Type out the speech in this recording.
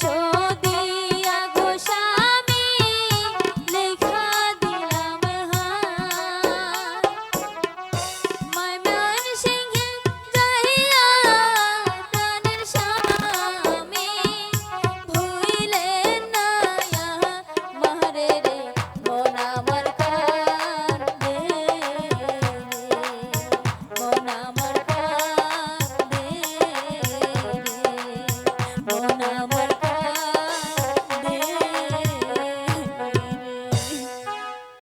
শোধ